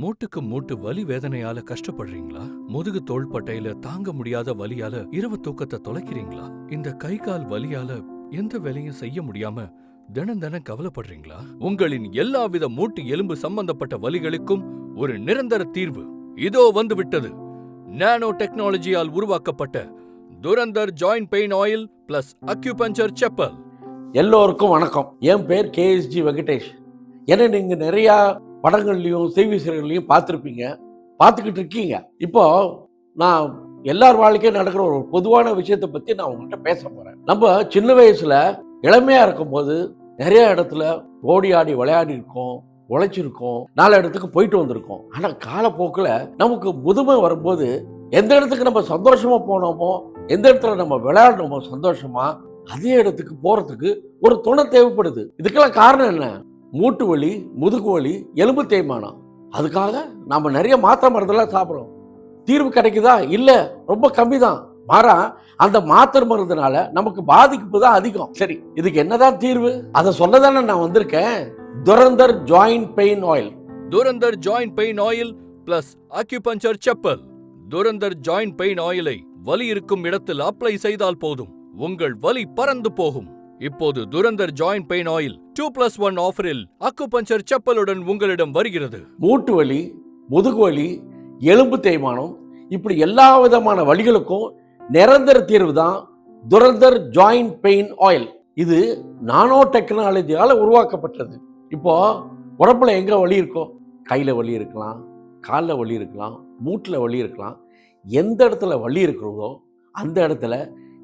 மூட்டுக்கு மூட்டு வலி வேதனையால கஷ்டப்படுறீங்களா? முதுகு தோள்பட்டையில தாங்க முடியாத வலியால இரவு தூக்கத்தை தொலைக்கிறீங்களா? இந்த கை கால் வலியால எந்த வேலையும் செய்ய முடியாம தினம் தினம் கவலைப்படுறீங்களா? உங்களின் எல்லாவித மூட்டு எலும்பு சம்பந்தப்பட்ட வலிகளுக்கும் ஒரு நிரந்தர தீர்வு இதோ வந்து விட்டது நானோ டெக்னாலஜியால் உருவாக்கப்பட்ட Durandhar joint pain oil plus acupuncture chappal. எல்லோருக்கும் வணக்கம். என் பேர் கேஎஸ்ஜி வெங்கடேஷ். ஏன்னா நீங்க நிறையா படங்கள்லையும் செய்திசைகள்லையும் பார்த்துருப்பீங்க. பார்த்துக்கிட்டு இருக்கீங்க. இப்போ நான் எல்லார் வாழ்க்கையும் நடக்கிற ஒரு பொதுவான விஷயத்தை பற்றி நான் உங்கள்கிட்ட பேச போகிறேன் நம்ம சின்ன வயசில் இளமையாக இருக்கும்போது நிறைய இடத்துல ஓடி ஆடி விளையாடி இருக்கோம் உழைச்சிருக்கோம் நாலு இடத்துக்கு போயிட்டு வந்திருக்கோம். ஆனால் காலப்போக்கில் நமக்கு முதுமை வரும்போது எந்த இடத்துக்கு நம்ம சந்தோஷமாக போனோமோ எந்த இடத்துல நம்ம விளையாடணுமோ சந்தோஷமா அதே இடத்துக்கு போகிறதுக்கு ஒரு துணை தேவைப்படுது. இதுக்கெல்லாம் காரணம் என்ன? மூட்டு வலி முதுகு வலி எலும்பு தேய்மானம். அதுக்காக நாம் நிறைய மாத்திரை மருந்தெல்லாம் சாப்பிட்றோம். தீர்வு கிடைக்குதா? இல்லை. ரொம்ப கம்மி தான் மாறா அந்த மாத்திரை மருந்துனால நமக்கு பாதிப்பு தான் அதிகம். சரி இதுக்கு என்னதான் தீர்வு? அதை சொன்னதானே நான் வந்திருக்கேன். Durandhar joint pain oil. Durandhar joint pain oil plus acupuncture chappal. Durandhar joint pain ஆயிலை வலி இருக்கும் இடத்தில் அப்ளை செய்தால் போதும். உங்கள் வலி பறந்து போகும். இப்போது Durandhar joint pain oil two plus one ஆஃபரில் அக்குபஞ்சர் செப்பலுடன் உங்களிடம் வருகிறது மூட்டு வலி முதுகு வலி எலும்பு தேய்மானம் இப்படி எல்லா விதமான வலிகளுக்கும் நிரந்தர தீர்வு தான் துரந்தர் ஜாயிண்ட் பெயின் ஆயில் இது நானோ டெக்னாலஜியால் உருவாக்கப்பட்டது இப்போ உடம்புல எங்க வலி இருக்கோ கையில வலி இருக்கலாம் காலில் வலி இருக்கலாம் மூட்டில் வலி இருக்கலாம் எந்த இடத்துல வலி இருக்கிறதோ அந்த இடத்துல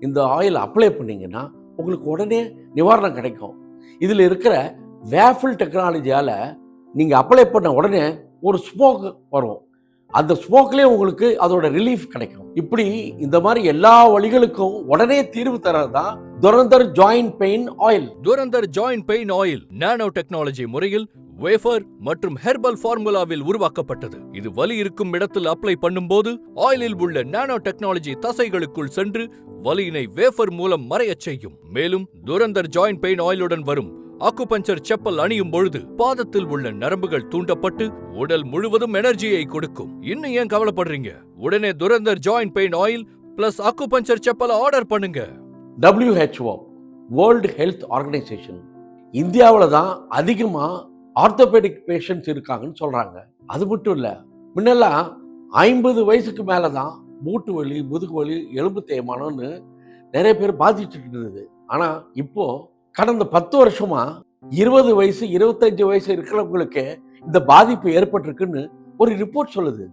இந்த ஆயில் அப்ளை பண்ணிங்கன்னா உங்களுக்கு உடனே நிவாரணம் கிடைக்கும் இதில் இருக்கிற வேஃபில் டெக்னாலஜியால் நீங்கள் அப்ளை பண்ண உடனே ஒரு ஸ்மோக் வரும். அந்த ஸ்மோக்லேயே உங்களுக்கு அதோட ரிலீஃப் கிடைக்கும். இப்படி இந்த மாதிரி எல்லா வழிகளுக்கும் உடனே தீர்வு தரது தான் Dhurandhar joint pain oil Dhurandhar joint pain oil nano technology முறையில் வேஃபர் மற்றும் ஹெர்பல் ஃபார்முலாவில் உருவாக்கப்பட்டது. இது வலி இருக்கும் இடத்தில் அப்ளை பண்ணும்போது ஆயிலில் உள்ள நானோ டெக்னாலஜி தசைகளுக்குள் சென்று வலியினை வேஃபர் மூலம் மறையச் செய்யும். மேலும் துரந்தர் ஜாயின் பெயின் ஆயிலுடன் வரும். அக்குபஞ்சர் செப்பல் அணியும் பொழுது பாதத்தில் உள்ள நரம்புகள் தூண்டப்பட்டு உடல் முழுவதும் எனர்ஜியை கொடுக்கும். இன்னும் ஏன் கவலைப்படுறீங்க? உடனே Dhurandhar joint pain oil plus acupuncture செப்பலை order பண்ணுங்க. W H O world health organisation இந்தியாவில் தான் அதிகமாக ஆர்த்தோபெடிக் பேஷண்ட்ஸ் இருக்காங்கன்னு சொல்கிறாங்க அது மட்டும் இல்லை முன்னெல்லாம் ஐம்பது வயசுக்கு மேலே தான் மூட்டு வலி முதுகு வலி எலும்பு தேய்மானம்னு நிறைய பேர் பாதிச்சுட்டு இருந்தது. ஆனால் இப்போ கடந்த பத்து வருஷமாக இருபது வயசு இருபத்தஞ்சு வயசு இருக்கிறவங்களுக்கு இந்த பாதிப்பு ஏற்பட்டிருக்குன்னு ஒரு ரிப்போர்ட் சொல்லுது.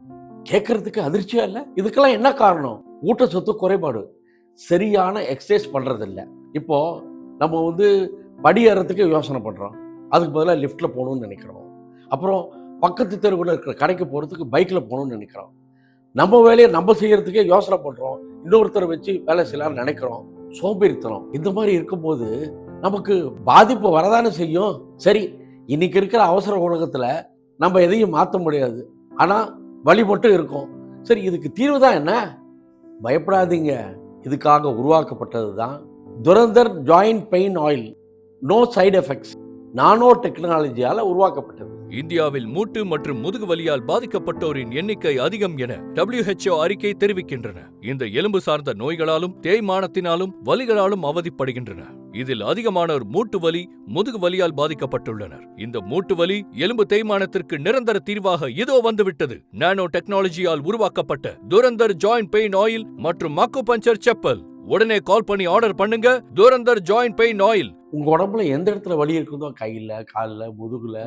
கேட்கறதுக்கு அதிர்ச்சியா இல்லை? இதுக்கெல்லாம் என்ன காரணம்? ஊட்டச்சத்து குறைபாடு. சரியான எக்ஸசைஸ் பண்ணுறதில்ல இப்போ நம்ம வந்து படியேறதுக்கு யோசனை பண்ணுறோம் அதுக்கு பதிலாக லிஃப்ட்டில் போகணும்னு நினைக்கிறோம். அப்புறம் பக்கத்து தெருவில் இருக்கிற கடைக்கு போகிறதுக்கு பைக்கில் போகணும்னு நினைக்கிறோம். நம்ம வேலையை நம்ம செய்கிறதுக்கே யோசனை பண்ணுறோம் இன்னொருத்தரை வச்சு வேலை செய்யலாம்னு நினைக்கிறோம். சோம்பேறித்தனம். இந்த மாதிரி இருக்கும்போது நமக்கு பாதிப்பு வரதானே செய்யும்? சரி இன்னைக்கு இருக்கிற அவசர உலகத்தில் நம்ம எதையும் மாற்ற முடியாது. ஆனால் வழி மட்டும் இருக்கும். சரி இதுக்கு தீர்வு தான் என்ன? பயப்படாதீங்க. இதுக்காக உருவாக்கப்பட்டது தான் Dhurandhar joint pain oil. No side effects. Nano டெக்னாலஜியால உருவாக்கப்பட்டது. இந்தியாவில் மூட்டு மற்றும் முதுகு வலியால் பாதிக்கப்பட்டோரின் எண்ணிக்கை அதிகம் என டபிள்யூஹெச்ஓ அறிக்கை தெரிவிக்கின்றன. இந்த எலும்பு சார்ந்த நோய்களாலும் தேய்மானத்தினாலும் வலிகளாலும் அவதிப்படுகின்றன. இதில் அதிகமானோர் மூட்டு வலி முதுகு வலியால் பாதிக்கப்பட்டுள்ளனர். இந்த மூட்டு வலி எலும்பு தேய்மானத்திற்கு நிரந்தர தீர்வாக இதோ வந்துவிட்டது. நானோ டெக்னாலஜியால் உருவாக்கப்பட்ட துரந்தர் ஜாயின் பெயின் ஆயில் மற்றும் மக்கு பஞ்சர் செப்பல். உடனே கால் பண்ணி ஆர்டர் பண்ணுங்க. Dhurandhar joint pain oil. உங்கள் உடம்புல எந்த இடத்துல வலி இருக்குதோ கையில் காலில் முதுகில்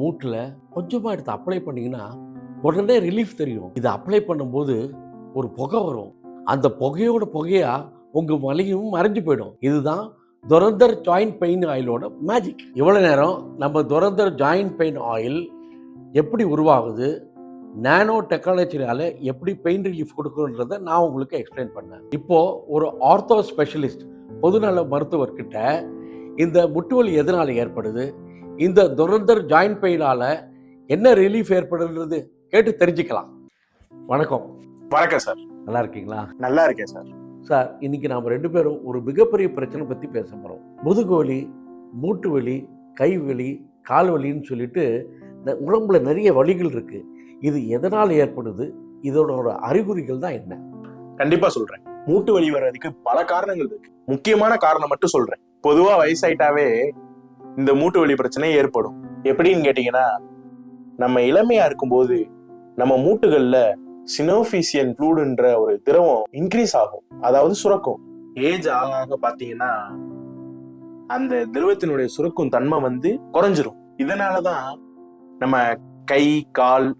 மூட்டில் கொஞ்சமாக எடுத்து அப்ளை பண்ணீங்கன்னா உடனே ரிலீஃப் தெரியும். இதை அப்ளை பண்ணும்போது ஒரு புகை வரும். அந்த புகையோட புகையாக உங்கள் வலியும் மறைஞ்சு போயிடும். இதுதான் துரந்தர் ஜாயின்ட் பெயின் ஆயிலோட மேஜிக் இவ்வளோ நேரம் நம்ம துரந்தர் ஜாயிண்ட் பெயின் ஆயில் எப்படி உருவாகுது நானோ டெக்னாலஜினால எப்படி பெயின் ரிலீஃப் கொடுக்குன்றதை நான் உங்களுக்கு எக்ஸ்பிளைன் பண்ணேன். இப்போ ஒரு ஆர்த்தோ ஸ்பெஷலிஸ்ட் பொதுநல மருத்துவர்கிட்ட இந்த முட்டுவலி எதனால ஏற்படுது? இந்த துரந்தர் ஜாயிண்ட் பெயினால என்ன ரிலீஃப் ஏற்படுன்றது கேட்டு தெரிஞ்சுக்கலாம். வணக்கம். வணக்கம் சார். நல்லா இருக்கீங்களா? நல்லா இருக்கேன் சார். சார் இன்னைக்கு நாம் ரெண்டு பேரும் ஒரு மிகப்பெரிய பிரச்சனை பற்றி பேச போகிறோம் முதுகு வலி மூட்டு வலி கை வலி கால் வலின்னு சொல்லிட்டு இந்த உடம்புல நிறைய வலிகள் இருக்கு. இது எதனால் ஏற்படுது? இதோட அறிகுறிகள் தான் என்ன? கண்டிப்பா சொல்றேன். மூட்டு வலி வர்றதுக்கு பல காரணங்கள் இருக்கு. முக்கியமான காரணம் மட்டும் சொல்றேன். பொதுவா வயசாயிட்டாவே இந்த மூட்டு வலி பிரச்சனை ஏற்படும். எப்படின்னு கேட்டீங்கன்னா நம்ம இளமையா இருக்கும்போது நம்ம மூட்டுகள்ல சினோபிசியன் ஃப்ளூடுன்ற ஒரு திரவம் இன்க்ரீஸ் ஆகும். அதாவது சுரக்கும். ஏஜ் ஆக ஆக பாத்தீங்கன்னா அந்த திரவத்தினுடைய சுரக்கும் தன்மை வந்து குறைஞ்சிரும். இதனாலதான் நம்ம கை கால்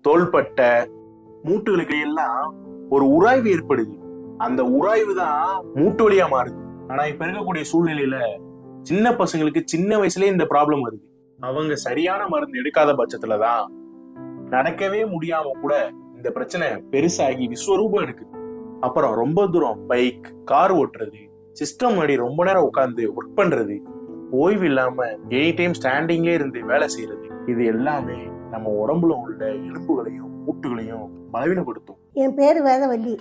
தோள்பட்டை மூட்டுகளுக்கு எல்லாம் ஒரு உராய்வு ஏற்படுது. அந்த உராய்வு தான் மூட்டு வலியா மாறுது. ஆனா இப்ப இருக்கக்கூடிய சூழ்நிலையில சின்ன பசங்களுக்கு சின்ன வயசுலயே இந்த ப்ராப்ளம் வருது. அவங்க சரியான மருந்து எடுக்காத பட்சத்துலதான் நடக்கவே முடியாம கூட இந்த பிரச்சனை பெருசாகி விஸ்வரூபம் எடுக்குது. அப்புறம் ரொம்ப தூரம் பைக் கார் ஓட்டுறது சிஸ்டம் முன்னாடி ரொம்ப நேரம் உட்காந்து ஒர்க் பண்றது ஓய்வு இல்லாம எனி டைம் ஸ்டாண்டிங்லே இருந்து வேலை செய்யறது இது எல்லாமே நம்ம உடம்புல உள்ள எலும்புகளையும் மூட்டுகளையும் பலவீனப்படுத்தும். என் பேர் வேதவல்லி.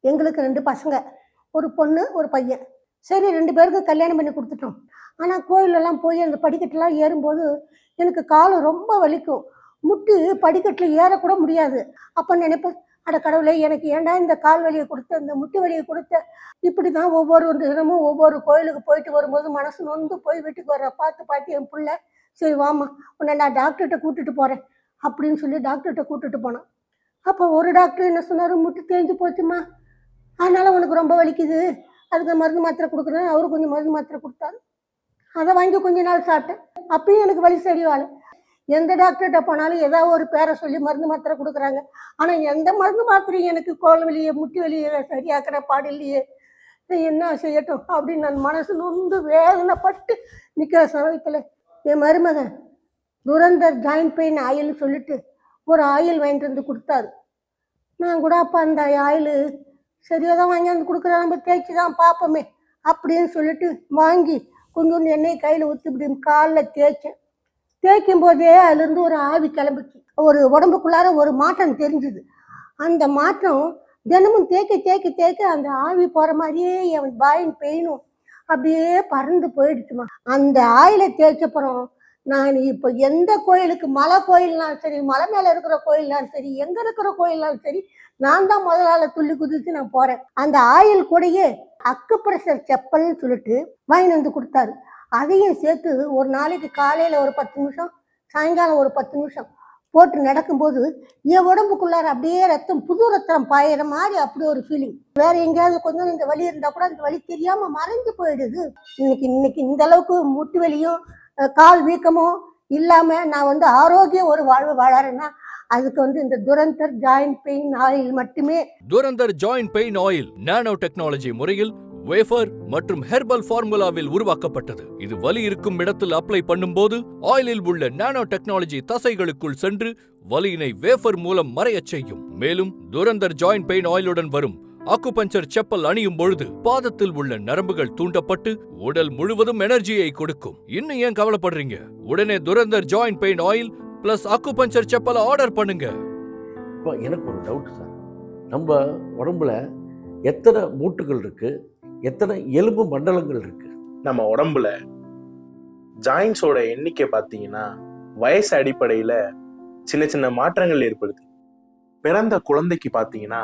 எங்களுக்கு ரெண்டு பசங்க. ஒரு பொண்ணு ஒரு பையன். சரி ரெண்டு பேருக்கு கல்யாணம் பண்ணி கொடுத்துட்டோம். ஆனால் கோயிலெல்லாம் போய் அந்த படிக்கட்டெல்லாம் ஏறும்போது எனக்கு காலம் ரொம்ப வலிக்கும். முட்டு படிக்கட்டில் ஏறக்கூட முடியாது. அப்போ நினைப்பேன் அட கடவுளே எனக்கு ஏன்டா இந்த கால் வலியை கொடுத்த இந்த முட்டு வலியை கொடுத்த? இப்படி தான் ஒவ்வொரு தினமும் ஒவ்வொரு கோயிலுக்கு போயிட்டு வரும்போது மனசு நொந்து போய் வீட்டுக்கு வர பார்த்து பார்த்து என் பிள்ளை. சரி வாம்மா. உன்னை நான் டாக்டர்கிட்ட கூட்டிட்டு போகிறேன் அப்படின்னு சொல்லி டாக்டர்கிட்ட கூட்டிட்டு போனேன். அப்போ ஒரு டாக்டர் என்ன சொன்னார் முட்டு தேஞ்சு போச்சுமா அதனால உனக்கு ரொம்ப வலிக்குது. அதுக்கு மருந்து மாத்திரை கொடுக்குறேன். அவரு கொஞ்சம் மருந்து மாத்திரை கொடுத்தாரு. அதை வாங்கி கொஞ்ச நாள் சாப்பிட்டேன். அப்பயும் எனக்கு வழி சரியாகல எந்த டாக்டர்கிட்ட போனாலும் ஏதாவது ஒரு பேரை சொல்லி மருந்து மாத்திரை கொடுக்குறாங்க. ஆனால் எந்த மருந்து மாத்திரையும் எனக்கு கோல் வலியை முட்டி வலியை சரியாக்குற பாடு இல்லையே. என்ன செய்யட்டும் அப்படின்னு நான் மனசு நொந்து வேதனைப்பட்டு நிற்கிற சமயத்தில் என் மருமகன் துரந்தர் ஜாயின் பெயின் ஆயில்னு சொல்லிட்டு ஒரு ஆயில் வாங்கிட்டு வந்து கொடுத்தாரு. நான் கூட அப்போ அந்த ஆயில் சரியாக தான் வாங்கி வந்து கொடுக்குறா. நம்ம தேய்ச்சி தான் பார்ப்போமே அப்படின்னு சொல்லிட்டு வாங்கி கொஞ்சோண்டு எண்ணெய் கையில் ஊற்றி இப்படி காலில் தேய்ச்சேன். தேய்க்கும் போதே அதுலேருந்து ஒரு ஆவி கிளம்பிச்சு. ஒரு உடம்புக்குள்ளார ஒரு மாற்றம் தெரிஞ்சுது. அந்த மாற்றம் தினமும் தேய்க்க தேய்க்க தேய்க்க அந்த ஆவி போகிற மாதிரியே என் பாயின் பெயினும் அப்படியே பறந்து போயிடுச்சுமா. அந்த ஆயிலை தேய்ச்சப்புறம் நான் இப்போ எந்த கோயிலுக்கு மலை கோயில்னாலும் சரி மலை மேலே இருக்கிற கோயில்னாலும் சரி எங்கே இருக்கிற கோயில்னாலும் சரி நான் தான் முதலாள துள்ளி குதித்து நான் போகிறேன் அந்த ஆயில் கூடயே அக்கு பிரஷர் செப்பல்னு சொல்லிட்டு வாங்கி வந்து கொடுத்தாரு. அதையும் சேர்த்து ஒரு நாளைக்கு காலையில் ஒரு பத்து நிமிஷம் சாயங்காலம் ஒரு பத்து நிமிஷம் போட்டு நடக்கும்போது என் உடம்புக்குள்ளார அப்படியே ரத்தம் புது ரத்தம் பாயிற மாதிரி அப்படி ஒரு ஃபீலிங் வேற எங்கேயாவது கொஞ்சம் இந்த வலி இருந்தா கூட அந்த வலி தெரியாம மறைஞ்சு போயிடுது. இன்னைக்கு இன்னைக்கு இந்த அளவுக்கு முட்டு வலியும் கால் வீக்கமும் இல்லாம நான் வந்து ஆரோக்கிய ஒரு வாழ்வு வாழறேன்னா அதுக்கு வந்து இந்த துரந்தர் ஜாயிண்ட் பெயின் ஆயில் மட்டுமே. Dhurandhar joint pain oil nano technology முறையில் வேஃபர் மற்றும் ஹெர்பல் ஃபார்முலாவில் உருவாக்கப்பட்டது. இது வலி இருக்கும் இடத்தில் அப்ளை பண்ணும்போது ஆயிலில் உள்ள நானோ டெக்னாலஜி தசைகளுக்குள் சென்று வலியினை வேஃபர் மூலம் மறையச் செய்யும். மேலும் துரந்தர் ஜாயிண்ட் பெயின் ஆயிலுடன் வரும் அக்குபஞ்சர் செப்பல் அணியும் பொழுது பாதத்தில் உள்ள நரம்புகள் தூண்டப்பட்டு உடல் முழுவதும் எனர்ஜியை கொடுக்கும். இன்னும் ஏன் கவலைப்படுறீங்க? உடனே Dhurandhar joint pain oil plus acupuncture செப்பலை order பண்ணுங்க. இப்போ எனக்கு ஒரு டவுட் சார் நம்ம உடம்புல எத்தனை மூட்டுகள் இருக்கு? எத்தனை எலும்பு மண்டலங்கள் இருக்கு? நம்ம உடம்புல ஜாயின்ஸோட எண்ணிக்கை பார்த்தீங்கன்னா வயசு அடிப்படையில சின்ன சின்ன மாற்றங்கள் ஏற்படுது. பிறந்த குழந்தைக்கு பார்த்தீங்கன்னா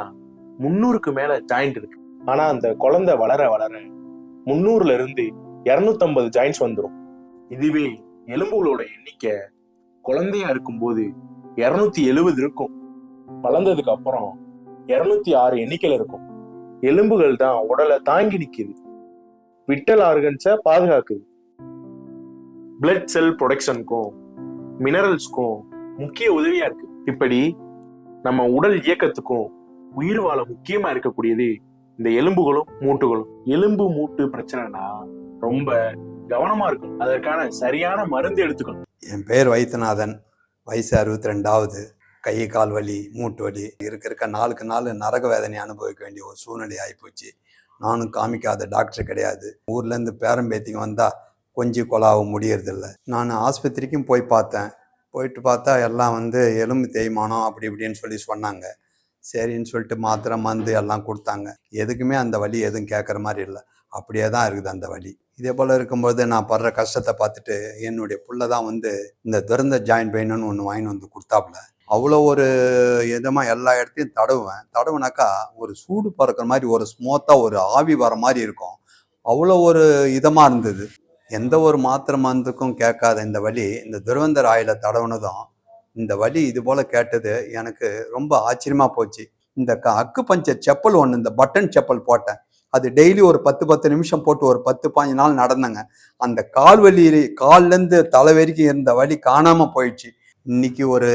முன்னூறுக்கு மேல ஜாயிண்ட் இருக்கு. ஆனா அந்த குழந்தை வளர வளர முன்னூறுல இருந்து இரநூத்தம்பது ஜாயின்ஸ் வந்துடும் இதுவே எலும்புகளோட எண்ணிக்கை குழந்தையா இருக்கும்போது இருநூத்தி எழுபது இருக்கும். வளர்ந்ததுக்கு அப்புறம் இருநூத்தி ஆறு எண்ணிக்கையில் இருக்கும். எலும்புகள் தான் உடலை தாங்கி நிற்கிது விட்டல் ஆர்கன்ஸை பாதுகாக்குது. பிளட் செல் ப்ரொடக்ஷனுக்கும் மினரல்ஸ்க்கும் முக்கிய உதவியா இருக்கு. இப்படி நம்ம உடல் இயக்கத்துக்கும் உயிர் வாழ முக்கியமா இருக்கக்கூடியது இந்த எலும்புகளும் மூட்டுகளும். எலும்பு மூட்டு பிரச்சனைனா ரொம்ப கவனமா இருக்கும் அதற்கான சரியான மருந்து எடுத்துக்கணும். என் பேர் வைத்தியநாதன். வயசு அறுபத்தி ரெண்டாவது கை கால் வலி மூட்டு வலி. இருக்க இருக்க நாளுக்கு நாள் நரக வேதனை அனுபவிக்க வேண்டிய ஒரு சூழ்நிலை ஆகிப்போச்சு நானும் காமிக்காத டாக்டர் கிடையாது. ஊர்லேருந்து பேரம்பேத்திங்க வந்தால் கொஞ்சம் கொலாவும் முடியறதில்ல. நான் ஆஸ்பத்திரிக்கும் போய் பார்த்தேன். போயிட்டு பார்த்தா எல்லாம் வந்து எலும்பு தேய்மானம் அப்படி இப்படின்னு சொல்லி சொன்னாங்க. சரின்னு சொல்லிட்டு மாத்திரை மருந்து எல்லாம் கொடுத்தாங்க. எதுக்குமே அந்த வழி எதுவும் கேட்குற மாதிரி இல்லை. அப்படியே தான் இருக்குது அந்த வழி இதே போல் இருக்கும்போது நான் படுற கஷ்டத்தை பார்த்துட்டு என்னுடைய புள்ள தான் வந்து இந்த திறந்த ஜாயின் பெயின்னு ஒன்று வாங்கிட்டு வந்து கொடுத்தாப்புல. அவ்வளோ ஒரு இதமாக எல்லா இடத்தையும் தடவுவேன். தடவுனாக்கா ஒரு சூடு பறக்கிற மாதிரி ஒரு ஸ்மூத்தாக ஒரு ஆவி வர மாதிரி இருக்கும். அவ்வளோ ஒரு இதமாக இருந்தது. எந்த ஒரு மாத்திரை மருந்துக்கும் கேட்காத இந்த வழி இந்த துருவந்தர் ஆயில தடவுனதும் இந்த வலி இது போல் கேட்டது எனக்கு ரொம்ப ஆச்சரியமாக போச்சு. இந்த க அக்கு பஞ்சர் செப்பல் ஒன்று இந்த பட்டன் செப்பல் போட்டேன். அது டெய்லி ஒரு பத்து பத்து நிமிஷம் போட்டு ஒரு பத்து பாஞ்சு நாள் நடந்தேங்க. அந்த கால் வலி கால்லேருந்து தலை வரைக்கும் இருந்த வலி காணாமல் போயிடுச்சு. இன்னைக்கு ஒரு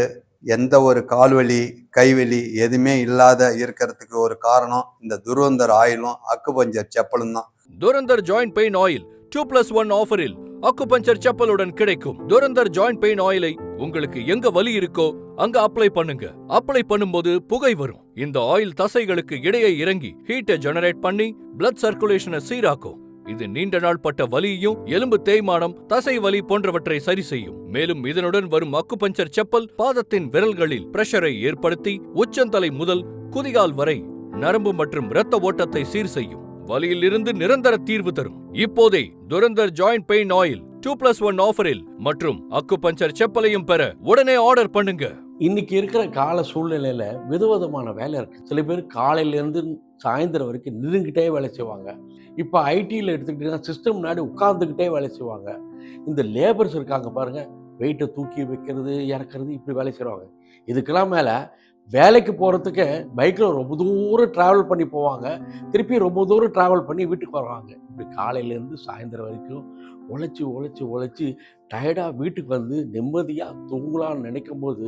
எந்த ஒரு கால் வலி கைவலி எதுவுமே இல்லாத இருக்கிறதுக்கு ஒரு காரணம் இந்த துரந்தர் ஆயிலும் அக்கு பஞ்சர் செப்பலும் தான். Dhurandhar joint pain oil two plus one ஆஃபரில் அக்குபஞ்சர் செப்பலுடன் கிடைக்கும். துரந்தர் ஜாயிண்ட் பெயின் ஆயிலை உங்களுக்கு எங்க வலி இருக்கோ அங்க அப்ளை பண்ணுங்க. அப்ளை பண்ணும்போது புகை வரும். இந்த ஆயில் தசைகளுக்கு இடையே இறங்கி ஹீட்டை ஜெனரேட் பண்ணி பிளட் சர்க்குலேஷனை சீராக்கும். இது நீண்ட நாள் பட்ட வலியையும் எலும்பு தேய்மானம் தசை வலி போன்றவற்றை சரி செய்யும். மேலும் இதனுடன் வரும் அக்குபஞ்சர் செப்பல் பாதத்தின் விரல்களில் பிரஷரை ஏற்படுத்தி உச்சந்தலை முதல் குதிகால் வரை நரம்பு மற்றும் இரத்த ஓட்டத்தை சீர் செய்யும். வலியிலிருந்து நிரந்தர தீர்வு தரும். இப்போதே Dhurandhar joint pain oil two plus one ஆஃபரில் மற்றும் அக்குபஞ்சர் செப்பலையும் பெற உடனே ஆர்டர் பண்ணுங்க. இன்னைக்கு இருக்கிற கால சூழ்நிலையில விதவிதமான வேலை இருக்கு. சில பேர் காலையிலேருந்து சாயந்தரம் வரைக்கும் நின்றுக்கிட்டே வேலை செய்வாங்க. இப்போ ஐடியில் எடுத்துக்கிட்டீங்கன்னா சிஸ்டம் முன்னாடி உட்கார்ந்துக்கிட்டே வேலை செய்வாங்க. இந்த லேபர்ஸ் இருக்காங்க பாருங்க. வெயிட்டை தூக்கி வைக்கிறது இறக்குறது இப்படி வேலை செய்வாங்க இதுக்கெல்லாம் மேலே வேலைக்கு போகிறதுக்கு பைக்கில் ரொம்ப தூரம் ட்ராவல் பண்ணி போவாங்க. திருப்பி ரொம்ப தூரம் ட்ராவல் பண்ணி வீட்டுக்கு வருவாங்க. இப்படி காலையிலேருந்து சாயந்தரம் வரைக்கும் உழைச்சி உழைச்சி உழைச்சி டயர்டாக வீட்டுக்கு வந்து நிம்மதியாக தூங்கலாம்னு நினைக்கும் போது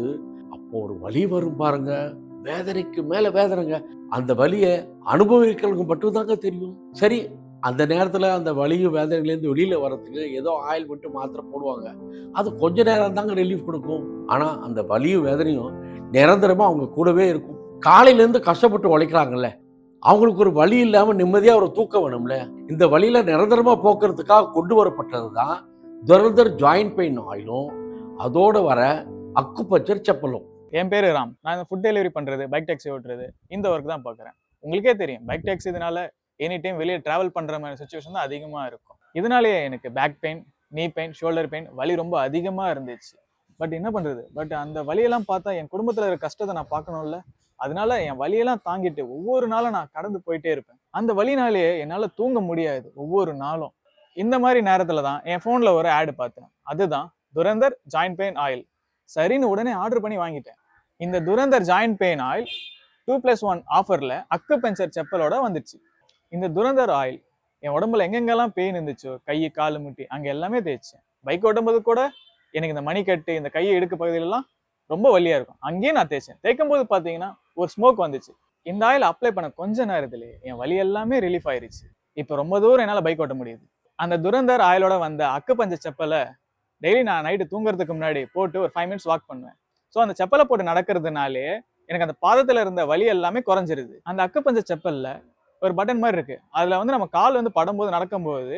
அப்போ ஒரு வழி வரும் பாருங்க. வேதனைக்கு மேலே வேதனைங்க. அந்த வழியை அனுபவிக்கிறவங்க மட்டும்தாங்க தெரியும். சரி அந்த நேரத்தில் அந்த வலியும் வேதனையிலேருந்து வெளியில் வரத்துக்கு ஏதோ ஆயில் விட்டு மாத்திரை போடுவாங்க. அது கொஞ்ச நேரம் தாங்க ரிலீஃப் கொடுக்கும். ஆனால் அந்த வலியும் வேதனையும் நிரந்தரமாக அவங்க கூடவே இருக்கும். காலையிலேருந்து கஷ்டப்பட்டு உழைக்கிறாங்கல்ல. அவங்களுக்கு ஒரு வழி இல்லாமல் நிம்மதியாக ஒரு தூக்கம் வேணும்ல. இந்த வழியில் நிரந்தரமாக போக்குறதுக்காக கொண்டு வரப்பட்டது தான் துரந்தர் ஜாயிண்ட் பெயின் ஆயிலும் அதோடு வர அக்குப்பச்சர் செப்பலும். என் பேர் ராம். நான் இந்த ஃபுட் டெலிவரி பண்ணுறது பைக் டாக்ஸி ஓட்டுறது இந்த ஒர்க் தான் பார்க்குறேன் உங்களுக்கே தெரியும் பைக் டாக்ஸி இதனால எனி டைம் வெளியே ட்ராவல் பண்ணுற மாதிரி சுச்சுவேஷன் தான் அதிகமாக இருக்கும். இதனாலேயே எனக்கு back pain knee pain shoulder pain வலி ரொம்ப அதிகமாக இருந்துச்சு. பட் என்ன பண்ணுறது பட் அந்த வலியெல்லாம் பார்த்தா என் குடும்பத்தில் இருக்கிற கஷ்டத்தை நான் பார்க்கணும்ல. அதனால என் வலியெல்லாம் தாங்கிட்டு ஒவ்வொரு நாளும் நான் கடந்து போயிட்டே இருப்பேன். அந்த வழினாலே என்னால் தூங்க முடியாது ஒவ்வொரு நாளும். இந்த மாதிரி நேரத்தில் தான் என் ஃபோனில் ஒரு ஆடு பார்த்தேன். அதுதான் துரந்தர் ஜாயிண்ட் பெயின் ஆயில் சரின்னு உடனே ஆர்டர் பண்ணி வாங்கிட்டேன். இந்த Dhurandhar joint pain oil two plus one ஆஃபரில் அக்கு பஞ்சர் செப்பலோட வந்துச்சு. இந்த துரந்தர் ஆயில் என் உடம்புல எங்கெங்கெல்லாம் பெயின் இருந்துச்சோ கை காலு முட்டி அங்கே எல்லாமே தேய்ச்சேன். பைக் ஓட்டும்போது கூட எனக்கு இந்த மணிக்கட்டு இந்த கையை எடுக்க பகுதியிலலாம் ரொம்ப வலியாக இருக்கும். அங்கேயே நான் தேய்ச்சேன். தேய்க்கும் போது பார்த்தீங்கன்னா ஒரு ஸ்மோக் வந்துச்சு. இந்த ஆயில் அப்ளை பண்ண கொஞ்ச நேரத்திலே என் வலி எல்லாமே ரிலீஃப் ஆயிருச்சு. இப்போ ரொம்ப தூரம் என்னால் பைக் ஓட்ட முடியுது. அந்த துரந்தர் ஆயிலோட வந்த அக்கு பஞ்ச செப்பலை டெய்லி நான் நைட்டு தூங்குறதுக்கு முன்னாடி போட்டு ஒரு ஃபைவ் மினிட்ஸ் வாக் பண்ணுவேன். ஸோ அந்த செப்பலை போட்டு நடக்கிறதுனாலே எனக்கு அந்த பாதத்தில் இருந்த வலி எல்லாமே குறைஞ்சிருது. அந்த அக்குப்பஞ்சை செப்பலில் ஒரு பட்டன் மாதிரி இருக்கு. அதில் வந்து நம்ம கால் வந்து படும்போது நடக்கும்போது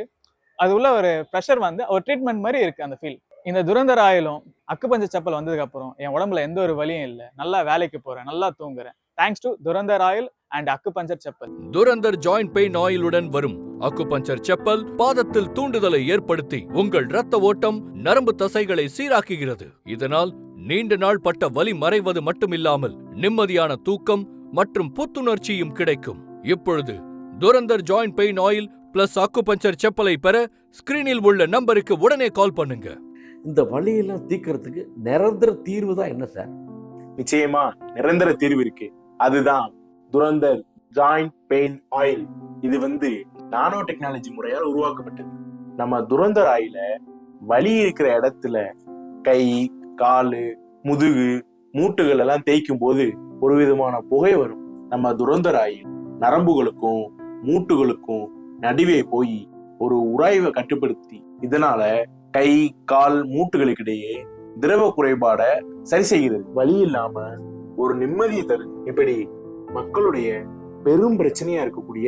அது உள்ள ஒரு ப்ரெஷர் வந்து ஒரு ட்ரீட்மெண்ட் மாதிரி இருக்கு அந்த ஃபீல் இந்த துரந்தர் ஆயிலும் அக்குப்பஞ்ச செப்பல் வந்ததுக்கு அப்புறம் என் உடம்புல எந்த ஒரு வலியும் இல்லை. நல்லா வேலைக்கு போறேன் நல்லா தூங்குறேன். Thanks to Dhurandhar oil and acupuncture chappal. Dhurandhar joint pain ஆயிலுடன் வரும். அக்குபஞ்சர் செப்பல் பாதத்தில் தூண்டுதலை ஏற்படுத்தி உங்கள் இரத்த ஓட்டம் நரம்பு தசைகளை சீராக்குகிறது. இதனால் நீண்ட நாள் பட்ட வலி மறைவது மட்டுமில்லாமல் நிம்மதியான தூக்கம் மற்றும் புத்துணர்ச்சியும் கிடைக்கும். இப்பொழுது Dhurandhar joint pain oil plus acupuncture செப்பலை பெற ஸ்கிரீனில் உள்ள நம்பருக்கு உடனே கால் பண்ணுங்க. இந்த வழியெல்லாம் தீர்க்கறதுக்கு நிரந்தர தீர்வு தான் என்ன சார்? நிச்சயமா நிரந்தர தீர்வு இருக்கு. அதுதான் துரந்தர் ஜாயிண்ட் பெயின் ஆயில் இது வந்து நானோ டெக்னாலஜி முறையால் உருவாக்கப்பட்டது. நம்ம துரந்தர் ஆயில வலி இருக்கிற இடத்துல கை காலு முதுகு மூட்டுகள் எல்லாம் தேய்க்கும் போது ஒரு விதமான புகை வரும். நம்ம துரந்தர் ஆயில் நரம்புகளுக்கும் மூட்டுகளுக்கும் நடுவே போய் ஒரு உராய்வை கட்டுப்படுத்தி இதனால கை கால் மூட்டுகளுக்கிடையே திரவ குறைபாட சரி செய்கிறது. வழி இல்லாம ஒரு நிம்மதியை தருது இப்படி மக்களுடைய பெரும் பிரச்சனையா இருக்கக்கூடிய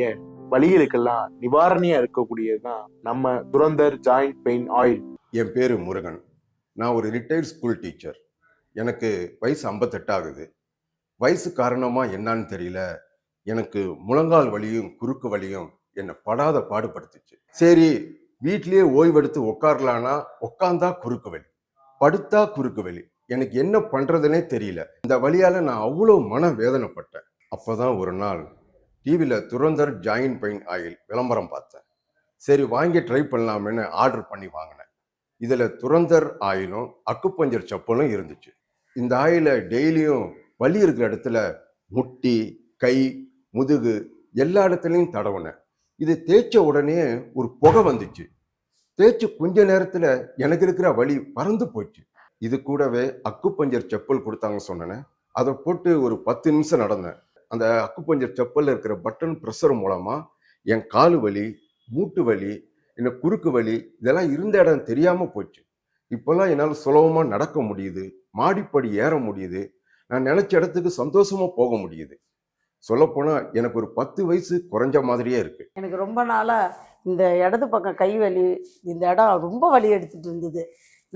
வழிகளுக்கெல்லாம் நிவாரணியா இருக்கக்கூடியதுதான் நம்ம துரந்தர் ஜாயிண்ட் பெயின் ஆயில் என் பேர் முருகன். நான் ஒரு ரிட்டையர்ட் ஸ்கூல் டீச்சர் எனக்கு வயசு ஐம்பத்தெட்டு ஆகுது. வயசு காரணமாக என்னன்னு தெரியல. எனக்கு முழங்கால் வலியும் குறுக்கு வலியும் என்னை படாத பாடுபடுத்துச்சு. சரி வீட்லேயே ஓய்வெடுத்து உட்காரலானா உட்காந்தா குறுக்கு வலி படுத்தா குறுக்கு வலி. எனக்கு என்ன பண்றதுனே தெரியல. இந்த வழியால நான் அவ்வளோ மன வேதனைப்பட்டேன் அப்பதான் ஒரு நாள் டிவியில் துரந்தர் ஜாயின் பெயின் ஆயில் விளம்பரம் பார்த்தேன். சரி வாங்கி ட்ரை பண்ணலாமேன்னு ஆர்டர் பண்ணி வாங்கினேன். இதில் துரந்தர் ஆயிலும் அக்குப்பஞ்சர் செப்பலும் இருந்துச்சு. இந்த ஆயிலை டெய்லியும் வலி இருக்கிற இடத்துல முட்டி கை முதுகு எல்லா இடத்துலையும் தடவுனேன். இது தேய்ச்ச உடனே ஒரு புகை வந்துச்சு. தேய்ச்சி கொஞ்ச நேரத்தில் எனக்கு இருக்கிற வலி பறந்து போச்சு. இது கூடவே அக்குப்பஞ்சர் செப்பல் கொடுத்தாங்க சொன்னேன் அதை போட்டு ஒரு பத்து நிமிஷம் நடந்தேன். அந்த அக்குப்பஞ்சர் செப்பலில் இருக்கிற பட்டன் ப்ரெஷர் மூலமாக என் கால் வலி மூட்டு வலி என்ன குறுக்கு வலி இதெல்லாம் இருந்த இடம் தெரியாமல் போச்சு. இப்போல்லாம் என்னால் சுலபமாக நடக்க முடியுது மாடிப்படி ஏற முடியுது. நான் நினச்ச இடத்துக்கு சந்தோஷமாக போக முடியுது. சொல்லப்போனால் எனக்கு ஒரு பத்து வயசு குறைஞ்ச மாதிரியே இருக்குது எனக்கு ரொம்ப நாளாக இந்த இடது பக்கம் கை வலி இந்த இடம் ரொம்ப வலி எடுத்துகிட்டு இருந்தது.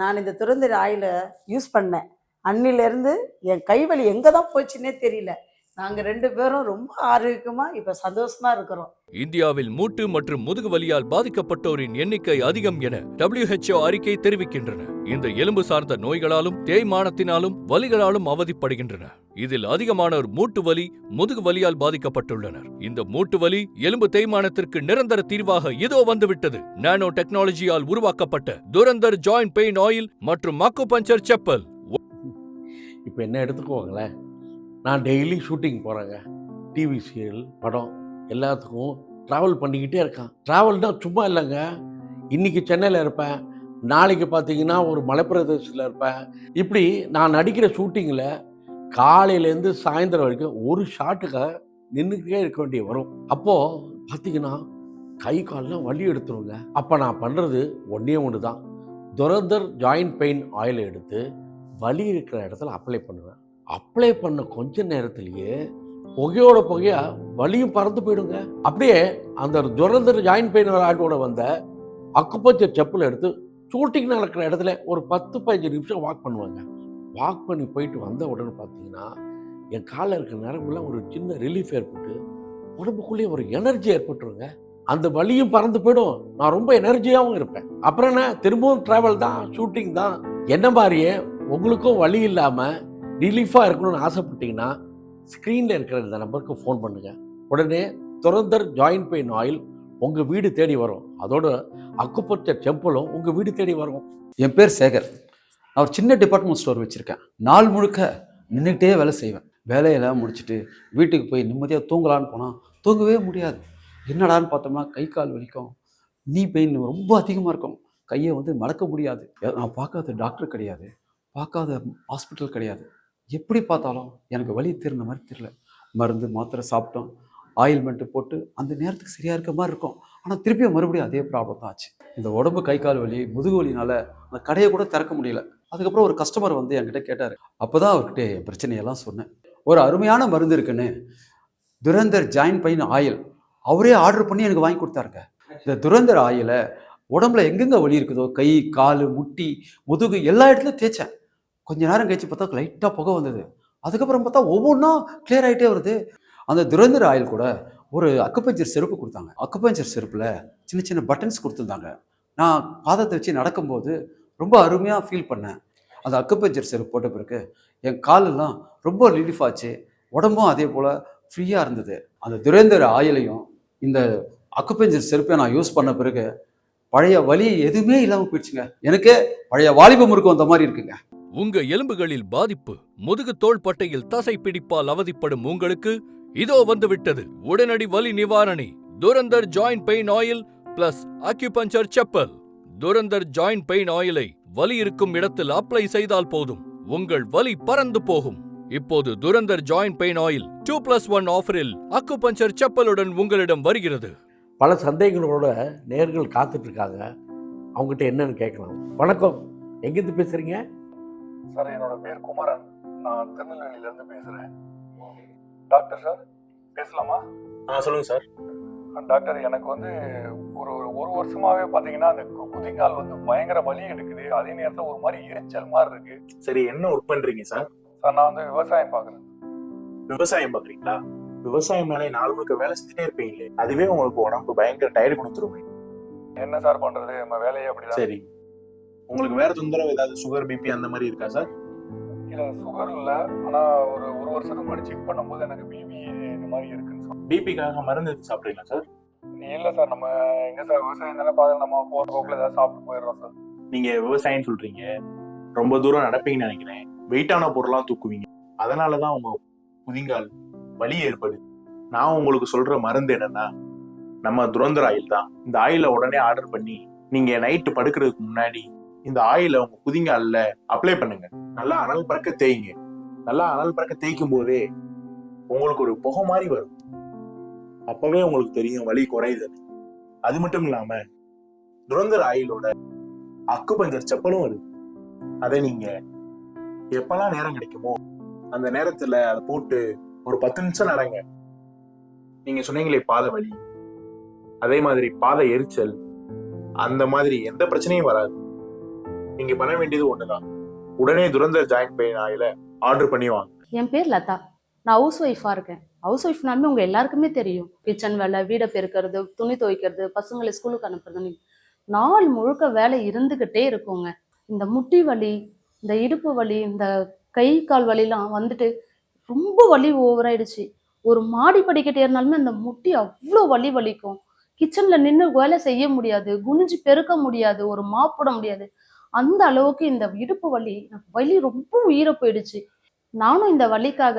நான் இந்த துறந்த ஆயிலை யூஸ் பண்ணேன். அன்னிலேருந்து என் கை வலி எங்கே தான் போச்சுன்னே தெரியல. நாங்கள் ரெண்டு பேரும் ரொம்ப ஆரோக்கியமாக இப்போ சந்தோஷமாக இருக்கிறோம். இந்தியாவில் மூட்டு மற்றும் முதுகு வலியால் பாதிக்கப்பட்டோரின் எண்ணிக்கை அதிகம் என WHO அறிக்கை தெரிவிக்கின்றன. இந்த எலும்பு சார்ந்த நோய்களாலும் தேய்மானத்தினாலும் வலிகளாலும் அவதிப்படுகின்றன. இதில் அதிகமானோர் மூட்டு வலி முதுகு வலியால் பாதிக்கப்பட்டுள்ளனர். இந்த மூட்டு வலி எலும்பு தேய்மானத்திற்கு நிரந்தர தீர்வாக இதோ வந்துவிட்டது. நானோ டெக்னாலஜியால் உருவாக்கப்பட்ட துரந்தர் ஜாயிண்ட் பெயின் ஆயில் மற்றும் அக்குபஞ்சர் செப்பல். இப்போ என்ன எடுத்துக்கோங்களேன். நான் டெய்லி ஷூட்டிங் போகிறேங்க டிவி சீரியல் படம் எல்லாத்துக்கும் ட்ராவல் பண்ணிக்கிட்டே இருக்கேன். ட்ராவல்னால் சும்மா இல்லைங்க. இன்னைக்கு சென்னையில் இருப்பேன். நாளைக்கு பார்த்தீங்கன்னா ஒரு மலைப்பிரதேசத்தில் இருப்பேன். இப்படி நான் நடிக்கிற ஷூட்டிங்கில் காலையிலேருந்து சாயந்தரம் வரைக்கும் ஒரு ஷாட்டுக்கு நின்றுக்கிட்டே இருக்க வேண்டிய வரும். அப்போது பார்த்தீங்கன்னா கை கால்லாம் வலி எடுத்துருங்க. அப்போ நான் பண்ணுறது ஒன்றே ஒன்று தான் துரந்தர் ஜாயிண்ட் பெயின் ஆயிலை எடுத்து வலி இருக்கிற இடத்துல அப்ளை பண்ணுவேன். அப்ளை பண்ண கொஞ்ச நேரத்திலேயே புகையோட புகையா வலியும் பறந்து போயிடுங்க. அப்படியே அந்த துரந்தர் ஜாயின் பெயின் ஆட்டோட வந்த அக்குப்பச்சர் செப்பல் எடுத்து ஷூட்டிங் நடக்கிற இடத்துல ஒரு பத்து பதினஞ்சு நிமிஷம் வாக் பண்ணுவாங்க. வாக் பண்ணி போயிட்டு வந்த உடனே பார்த்தீங்கன்னா என் காலில் இருக்கிற நரம்புலாம் ஒரு சின்ன ரிலீஃப் ஏற்பட்டு உடம்புக்குள்ளேயே ஒரு எனர்ஜி ஏற்பட்டுருங்க. அந்த வழியும் பறந்து போயிடும். நான் ரொம்ப எனர்ஜியாகவும் இருப்பேன். அப்புறம் என்ன? திரும்பவும் ட்ராவல் தான் ஷூட்டிங் தான். என்ன மாதிரியே? உங்களுக்கும் வழி இல்லாமல் ரிலீஃபாக இருக்கணும்னு ஆசைப்பட்டீங்கன்னா ஸ்க்ரீனில் இருக்கிற இந்த நம்பருக்கு ஃபோன் பண்ணுங்கள் உடனே துரந்தர் ஜாயிண்ட் பெயின் ஆயில் உங்கள் வீடு தேடி வரும். அதோட அக்குப்பச்சர் டெம்பிளும் உங்கள் வீடு தேடி வரும். என் பேர் சேகர். நான் சின்ன டிபார்ட்மெண்ட் ஸ்டோர் வச்சுருக்கேன். நாள் முழுக்க நின்றுக்கிட்டே வேலை செய்வேன். வேலையெல்லாம் முடிச்சுட்டு வீட்டுக்கு போய் நிம்மதியாக தூங்கலான்னு போனால் தூங்கவே முடியாது. என்னடான்னு பார்த்தோம்னா கை கால் வலிக்கும். நீ பெயின் ரொம்ப அதிகமாக இருக்கும். கையை வந்து மடக்க முடியாது. நான் பார்க்காத டாக்டர் கிடையாது. பார்க்காத ஹாஸ்பிட்டல் கிடையாது. எப்படி பார்த்தாலும் எனக்கு வலி தீர்ந்த மாதிரி தெரியல. மருந்து மாத்திரை சாப்பிட்டோம். ஆயில்மெண்ட்டு போட்டு அந்த நேரத்துக்கு சரியாக இருக்க மாதிரி இருக்கும். ஆனால் திருப்பியும் மறுபடியும் அதே ப்ராப்ளம் தான் ஆச்சு. இந்த உடம்பு கை கால் வலி முதுகு வலினால அந்த கடையை கூட திறக்க முடியல. அதுக்கப்புறம் ஒரு கஸ்டமர் வந்து என்கிட்ட கேட்டார். அப்போ தான் அவர்கிட்ட என் பிரச்சனையெல்லாம் சொன்னேன். ஒரு அருமையான மருந்து இருக்குன்னு. Dhurandhar joint pain oil. அவரே ஆர்டர் பண்ணி எனக்கு வாங்கி கொடுத்தாருங்க. இந்த துரந்தர் ஆயிலை உடம்புல எங்கெங்க வலி இருக்குதோ கை கால் முட்டி முதுகு எல்லா இடத்துலையும் தேய்ச்சேன். கொஞ்ச நேரம் கழிச்சு பார்த்தா லைட்டாக புகை வந்தது. அதுக்கப்புறம் பார்த்தா ஒவ்வொன்றா கிளியர் ஆகிட்டே வருது. அந்த துரந்தர் ஆயில் கூட ஒரு அக்குப்பஞ்சர் செருப்பு கொடுத்தாங்க. அக்குப்பஞ்சர் செருப்பில் சின்ன சின்ன பட்டன்ஸ் கொடுத்துருந்தாங்க. நான் பாதத்தை வச்சு நடக்கும்போது ரொம்ப அருமையாக ஃபீல் பண்ணேன். அந்த அக்குப்பஞ்சர் செருப்பு போட்ட பிறகு என் காலெல்லாம் ரொம்ப ரிலீஃப் ஆச்சு. உடம்பும் அதே போல் ஃப்ரீயாக இருந்தது. அந்த துரேந்தர் ஆயிலையும் இந்த அக்குப்பஞ்சர் செருப்பை நான் யூஸ் பண்ண பிறகு பழைய வலி எதுவுமே இல்லாமல் போயிடுச்சுங்க. எனக்கு பழைய வாலிபம் இருக்கும் அந்த மாதிரி இருக்குங்க. உங்க எலும்புகளில் பாதிப்பு முதுகு தோள் பட்டையில் தசை பிடிப்பால் அவதிப்படும் உங்களுக்கு இதோ வந்துவிட்டது. உடனடி வலி நிவாரணி Dhurandhar joint pain oil plus acupuncture chappal Dhurandhar joint pain ஆயிலை வலி இருக்கும் இடத்தில் அப்ளை செய்தால் போதும். உங்கள் வலி பறந்து போகும். இப்போது Dhurandhar joint pain oil two plus one ஆஃபரில் அக்குபஞ்சர் செப்பலுடன் உங்களிடம் வருகிறது. பல சந்தேகங்களோட நேர்கள் காத்துட்டு இருக்காங்க. அவங்ககிட்ட என்னன்னு கேட்கலாம். வணக்கம். எங்கிருந்து பேசுறீங்க? சார் என்னோட பேர் குமரன். நான் திருநெல்வேலியிலேருந்து பேசுகிறேன் டாக்டர் சார் பேசலாமா? ஆ சொல்லுங்க சார். டாக்டர் எனக்கு வந்து ஒரு ஒரு ஒரு வருஷமாவே பார்த்தீங்கன்னா அந்த குதிங்கால் வந்து பயங்கர வலி எடுக்குது. அதே நேரத்தில் ஒரு மாதிரி எரிச்சல் மாதிரி இருக்கு. சரி என்ன ஒர்க் பண்றீங்க சார்? சார் நான் வந்து விவசாயம் பார்க்குறேன் விவசாயம் பாக்குறீங்களா? விவசாயம் மேலே நாள் முழுக்க வேலை செஞ்சுட்டே இருப்பீங்களே. அதுவே உங்களுக்கு உடம்பு பயங்கர டயர்டு கொடுத்துருமே. என்ன சார் பண்றது? நம்ம வேலையே அப்படிதான். சரி. உங்களுக்கு வேற தொந்தரவு ஏதாவது சுகர் பிபி அந்த மாதிரி இருக்கா சார் இல்ல சுகர் இல்ல. ஆனா ஒரு ஒரு வருஷத்துக்கு முன்னாடி செக் பண்ணும்போது எனக்கு பிபி இந்த மாதிரி இருக்குன்னு சொன்னாங்க. பிபிக்காக மருந்து சாப்பிட்றீங்களா சார் இல்ல சார் நம்ம எங்க சார் விவசாயம் தானே பாக்குறோம் நம்ம போற போக்குல ஏதாவது சாப்பிட்டு போயிடுறோம் சார் நீங்க விவசாயம் சொல்றீங்க. ரொம்ப தூரம் நடப்பீங்கன்னு நினைக்கிறேன். வெயிட்டான பொருளாம் தூக்குவீங்க. அதனாலதான் உங்க குதிங்கால் வலி ஏற்படுது. நான் உங்களுக்கு சொல்ற மருந்து என்னன்னா நம்ம துரந்தர் ஆயில் தான். இந்த ஆயில உடனே ஆர்டர் பண்ணி நீங்க நைட்டு படுக்கிறதுக்கு முன்னாடி இந்த ஆயில உங்க குதிங்கால்ல அப்ளை பண்ணுங்க. நல்லா அனல் பறக்க தேய்ங்க. நல்லா அனல் பறக்க தேய்க்கும் போதே உங்களுக்கு ஒரு புகை மாதிரி வரும். அப்பவே உங்களுக்கு தெரியும் வலி குறையுது. அது மட்டும் இல்லாம துரந்தர் ஆயிலோட அக்கு பஞ்சர் செப்பலும் வருது. அதை நீங்க எப்பெல்லாம் நேரம் கிடைக்குமோ அந்த நேரத்துல அதை போட்டு ஒரு பத்து நிமிஷம் நடங்க. நீங்க சொன்னீங்களே பாத வலி. அதே மாதிரி பாத எரிச்சல். அந்த மாதிரி எந்த பிரச்சனையும் வராது. நீங்க பண்ண வேண்டியது ஒண்ணுதான். உடனே துரந்த ஜாயின் பெயின் ஆயில ஆர்டர் பண்ணி வாங்க. என் பேர் லதா. நான் ஹவுஸ் ஒய்ஃபா இருக்கேன். ஹவுஸ் ஒய்ஃப்னாலுமே உங்க எல்லாருக்குமே தெரியும். கிச்சன் வேலை வீடை பெருக்கிறது துணி துவைக்கிறது பசங்களை ஸ்கூலுக்கு அனுப்புறதுன்னு நாள் முழுக்க வேலை இருந்துகிட்டே இருக்குங்க. இந்த முட்டி வலி இந்த இடுப்பு வலி இந்த கை கால் வலிலாம் வந்துட்டு ரொம்ப வலி ஓவராயிடுச்சு ஒரு மாடி படிக்கட்டு ஏறினாலுமே அந்த முட்டி அவ்வளோ வலி வலிக்கும். கிச்சன்ல நின்று வேலை செய்ய முடியாது. குனிஞ்சு பெருக்க முடியாது. ஒரு மாப்பிட முடியாது. அந்த அளவுக்கு இந்த இடுப்பு வலி வலி ரொம்ப உயிரை போயிடுச்சு. நானும் இந்த வலிக்காக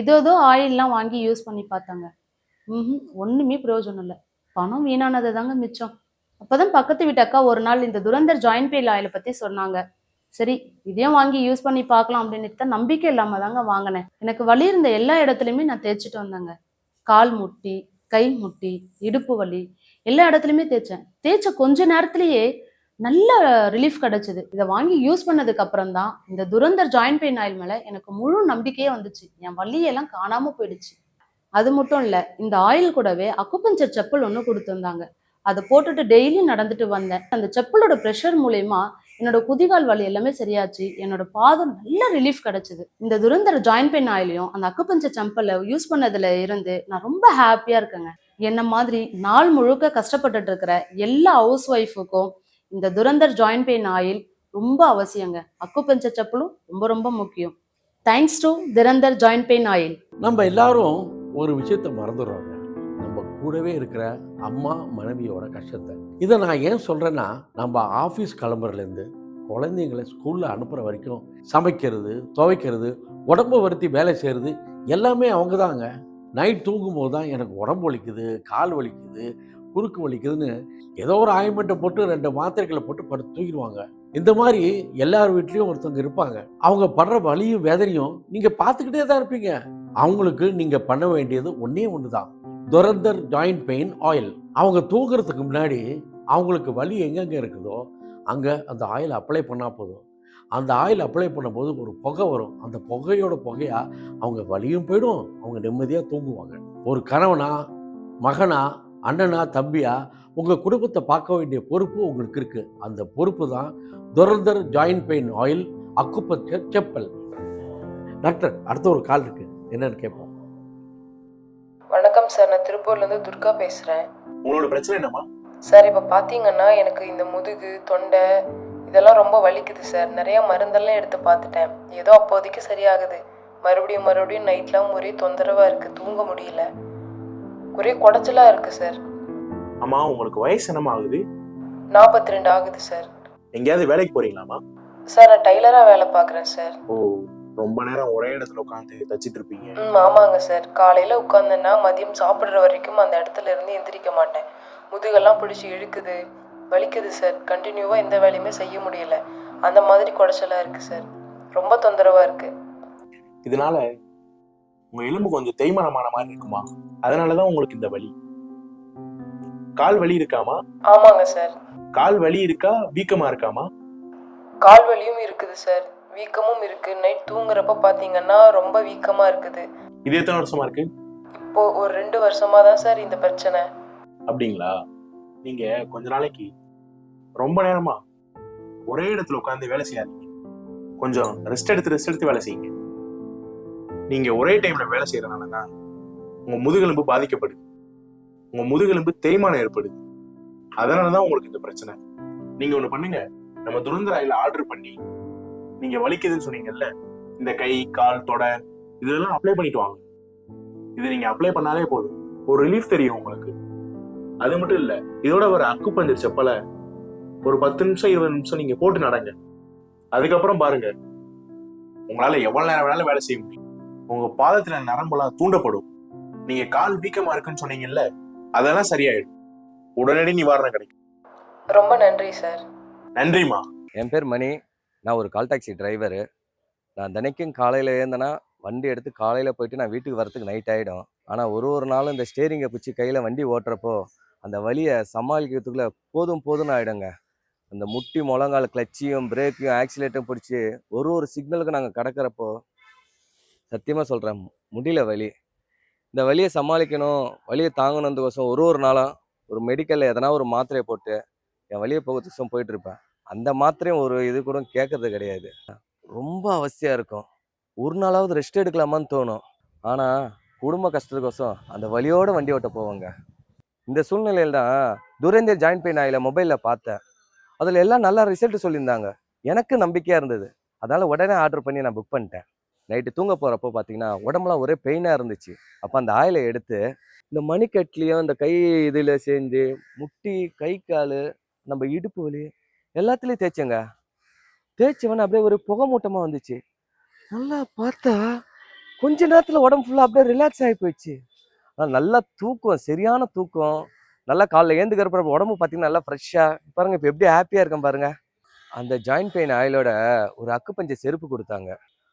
ஏதோ ஏதோ ஆயில்லாம் வாங்கி யூஸ் பண்ணி பார்த்தாங்க. ம் ஒன்றுமே பிரயோஜனம் இல்லை. பணம் வீணானது தாங்க மிச்சம். அப்போதான் பக்கத்து வீட்டு அக்கா ஒரு நாள் இந்த துரந்தர் ஜாயின் பெயில் ஆயிலை பற்றி சொன்னாங்க. சரி இதையும் வாங்கி யூஸ் பண்ணி பார்க்கலாம் அப்படின்ட்டு தான் நம்பிக்கை இல்லாமல் தாங்க வாங்கினேன். எனக்கு வலி இருந்த எல்லா இடத்துலையுமே நான் தேய்ச்சிட்டு வந்தேங்க. கால் முட்டி கை முட்டி இடுப்பு வலி எல்லா இடத்துலையுமே தேய்ச்சேன். தேய்ச்ச கொஞ்ச நேரத்திலேயே நல்ல ரிலீஃப் கிடைச்சது. இதை வாங்கி யூஸ் பண்ணதுக்கு அப்புறம் தான் இந்த துரந்தர் ஜாயிண்ட் பெயின் ஆயில் மேலே எனக்கு முழு நம்பிக்கையே வந்துச்சு. என் வலியெல்லாம் காணாம போயிடுச்சு. அது மட்டும் இல்ல இந்த ஆயில் கூடவே அக்குப்பஞ்சர் செப்பல் ஒன்று கொடுத்துருந்தாங்க அதை போட்டுட்டு டெய்லி நடந்துட்டு வந்தேன். அந்த செப்பலோட ப்ரெஷர் மூலயமா என்னோட குதிகால் வலி எல்லாமே சரியாச்சு. என்னோட பாதம் நல்ல ரிலீஃப் கிடைச்சது. இந்த துரந்தர் ஜாயின் பெயின் ஆயிலையும் அந்த அக்குப்பஞ்ச செப்பலை யூஸ் பண்ணதுல இருந்து நான் ரொம்ப ஹாப்பியா இருக்கேங்க. என்ன மாதிரி நாள் முழுக்க கஷ்டப்பட்டுட்டு இருக்கிற எல்லா ஹவுஸ் ஒய்ஃபுக்கும் இந்த துரந்தர் ஜாயின் பெயின் ஆயில் ரொம்ப அவசியங்க. அக்குப்பஞ்ச செப்பலும் ரொம்ப ரொம்ப முக்கியம். Thanks to Dhurandhar joint pain oil. நம்ம எல்லாரும் ஒரு விஷயத்த மறந்துடுறோங்க. நம்ம கூடவே இருக்கிற அம்மா மனைவியோட கஷ்டத்தை. இதை நான் ஏன் சொல்கிறேன்னா நம்ம ஆஃபீஸ் கிளம்புறதுலேருந்து குழந்தைங்களை ஸ்கூலில் அனுப்புகிற வரைக்கும் சமைக்கிறது துவைக்கிறது உடம்பு வருத்தி வேலை செய்கிறது எல்லாமே அவங்க தாங்க நைட் தூங்கும்போது தான் எனக்கு உடம்பு வலிக்குது கால் வலிக்குது குறுக்கு வலிக்குதுன்னு ஏதோ ஒரு ஆயின்மெண்ட்டை போட்டு ரெண்டு மாத்திரைகளை போட்டு படுத்து தூக்கிடுவாங்க. இந்த மாதிரி எல்லார் வீட்லேயும் ஒருத்தவங்க இருப்பாங்க. அவங்க படுற வலியும் வேதனையும் நீங்கள் பார்த்துக்கிட்டே தான் இருப்பீங்க. அவங்களுக்கு நீங்கள் பண்ண வேண்டியது ஒன்றே ஒன்று தான் துரந்தர் ஜாயிண்ட் பெயின் ஆயில். அவங்க தூங்குறதுக்கு முன்னாடி அவங்களுக்கு வலி எங்கெங்கே இருக்குதோ அங்கே அந்த ஆயில் அப்ளை பண்ணால் போதும். அந்த ஆயில் அப்ளை பண்ணும்போது ஒரு புகை வரும். அந்த புகையோட புகையாக அவங்க வலியும் போயிடும். அவங்க நிம்மதியாக தூங்குவாங்க. ஒரு கணவனா மகனா அண்ணனா தம்பியா உங்கள் குடும்பத்தை பார்க்க வேண்டிய பொறுப்பு உங்களுக்கு இருக்குது அந்த பொறுப்பு தான் Dhurandhar joint pain oil acupuncture chappal. Doctor அடுத்த ஒரு கால் இருக்கு. என்னன்னு கேட்போம். வணக்கம் சார். நான் திருப்பூர்லேருந்து துர்கா பேசுகிறேன் உங்களோட பிரச்சனை என்னம்மா? சார் இப்போ பார்த்தீங்கன்னா எனக்கு இந்த முதுகு தொண்டை இதெல்லாம் ரொம்ப வலிக்குது சார். நிறைய மருந்தெல்லாம் எடுத்து பார்த்துட்டேன். ஏதோ அப்போதைக்கு சரியாகுது. மறுபடியும் மறுபடியும் நைட்லாம் ஒரே தொந்தரவாக இருக்குது தூங்க முடியல. ஒரே குடைச்சலாக இருக்குது சார். அம்மா உங்களுக்கு வயசு என்னம்மா ஆகுது? நாற்பத்தி ரெண்டு ஆகுது சார். எங்கேயாவது வேலைக்கு போறீங்களாம்மா? சார் நான் டைலராக வேலை பார்க்குறேன் சார். ஓ ரொம்ப நேரம் ஒரே இடத்துல உட்காந்து தச்சிட்டு இருப்பீங்க. ம் ஆமாங்க சார். காலையில் உட்காந்தேன்னா மதியம் சாப்பிட்ற வரைக்கும் அந்த இடத்துல இருந்து எந்திரிக்க மாட்டேன். முதுகெல்லாம் பிடிச்சி இழுக்குது வலிக்குது சார். கண்டினியூவாக எந்த வேலையுமே செய்ய முடியல. அந்த மாதிரி குடைச்சலாக இருக்குது சார். ரொம்ப தொந்தரவாக இருக்குது இதனால உங்க எலும்பு கொஞ்சம் தேய்மானமான மாதிரி இருக்குமா? அதனாலதான் உங்களுக்கு இந்த வலி. கால் வலி இருக்காமா? ஆமாங்க சார். கால் வலி இருக்கா? வீக்கமா இருக்காமா? கால் வலியும் இருக்குது சார். வீக்கமும் இருக்குது நைட் தூங்குறப்ப பார்த்தீங்கன்னா ரொம்ப வீக்கமாக இருக்குது. இது எத்தனை வருஷமா இருக்கு? இப்போ ஒரு ரெண்டு வருஷமாக தான் சார் இந்த பிரச்சனை. அப்படிங்களா? நீங்க கொஞ்ச நாளைக்கு ரொம்ப நேரமா ஒரே இடத்துல உட்காந்து வேலை செய்யாதீங்க. கொஞ்சம் ரெஸ்ட் எடுத்து ரெஸ்ட் எடுத்து வேலை செய்யுங்க. நீங்க ஒரே டைம்ல வேலை செய்யறதுனால தான் உங்க முதுகெலும்பு பாதிக்கப்படுது. உங்க முதுகெலும்பு தேய்மானம் ஏற்படுது. அதனாலதான் உங்களுக்கு இந்த பிரச்சனை. நீங்க ஒண்ணு பண்ணுங்க. நம்ம துரந்தர் ஆர்டர் பண்ணி நீங்க வலிக்குதுன்னு சொன்னீங்கல்ல இந்த கை கால் தொடை இதெல்லாம் அப்ளை பண்ணிட்டு வாங்க. இது நீங்க அப்ளை பண்ணாலே போதும். ஒரு ரிலீஃப் தெரியும் உங்களுக்கு. அது மட்டும் இல்ல இதோட ஒரு அக்கு பஞ்சர் செப்பலை ஒரு பத்து நிமிஷம் இருபது நிமிஷம் நீங்க போட்டு நடங்க. அதுக்கப்புறம் பாருங்க. உங்களால எவ்வளவு நேரம் வேணாலும் வேலை செய்ய முடியும். உங்க பாதத்துல நரம்பெல்லாம் தூண்டப்படும். நீங்க கால் வீக்கமா இருக்குன்னு சொன்னீங்கல்ல அதெல்லாம் சரியாயிடும். உடனடி நிவாரணம் கிடைக்கும். ரொம்ப நன்றி சார். நன்றிமா என் பேர் மணி. நான் ஒரு கால் டாக்ஸி டிரைவரு நான் தினைக்கும் காலையில் ஏந்தேன்னா வண்டி எடுத்து காலையில் போயிட்டு நான் வீட்டுக்கு வரத்துக்கு நைட் ஆகிடும் ஆனால் ஒரு ஒரு நாளும் இந்த ஸ்டேரிங்கை பிடிச்சி கையில் வண்டி ஓட்டுறப்போ அந்த வலியை சமாளிக்கிறதுக்குள்ளே போதும் போதும்னு ஆகிடுங்க அந்த முட்டி முழங்கால் கிளச்சியும் பிரேக்கையும் ஆக்சிலேட்டும் பிடிச்சி ஒரு ஒரு சிக்னலுக்கு நாங்கள் கடக்கிறப்போ சத்தியமாக சொல்கிறேன் முடியல வலி. இந்த வலியை சமாளிக்கணும் வலியை தாங்கணுன்றதுக்கோசம் ஒரு ஒரு நாளும் ஒரு மெடிக்கலில் எதனா ஒரு மாத்திரையை போட்டு என் வழியை போகிறதுக்கோசம் போயிட்டு இருப்பேன். அந்த மாத்திரையும் ஒரு இது கூட கேட்கறது கிடையாது. ரொம்ப அவசியம் இருக்கும். ஒரு நாளாவது ரெஸ்ட் எடுக்கலாமான்னு தோணும். ஆனால் குடும்ப கஷ்டத்துக்கோசம் அந்த வழியோடு வண்டி ஓட்ட போவாங்க. இந்த சூழ்நிலையில் தான் துரேந்தர் ஜாயின் பெயின் ஆயில மொபைலில் பார்த்தேன். அதில் எல்லாம் நல்லா ரிசல்ட் சொல்லியிருந்தாங்க. எனக்கு நம்பிக்கையாக இருந்தது. அதனால் உடனே ஆர்டர் பண்ணி நான் புக் பண்ணிட்டேன். நைட்டு தூங்க போகிறப்போ பார்த்தீங்கன்னா உடம்புலாம் ஒரே பெயினாக இருந்துச்சு. அப்போ அந்த ஆயிலை எடுத்து இந்த மணிக்கட்லேயும் இந்த கை இதில் சேர்ந்து முட்டி கை கால் நம்ம இடுப்பு வலி எல்லாத்துலேயும் தேய்ச்சேங்க. தேய்ச்சவன அப்படியே ஒரு புகை மூட்டமாக வந்துச்சு. நல்லா பார்த்தா கொஞ்ச நேரத்தில் உடம்பு ஃபுல்லாக அப்படியே ரிலாக்ஸ் ஆகி போயிடுச்சு. ஆனால் நல்லா தூக்கம் சரியான தூக்கம். நல்லா காலைல ஏந்துக்கிறப்ப உடம்பு பார்த்தீங்கன்னா நல்லா ஃப்ரெஷ்ஷாக பாருங்கள் இப்போ எப்படி ஹாப்பியாக இருக்கேன் பாருங்கள் அந்த ஜாயிண்ட் பெயின் ஆயிலோட ஒரு அக்குப்பஞ்ச செருப்பு கொடுத்தாங்க.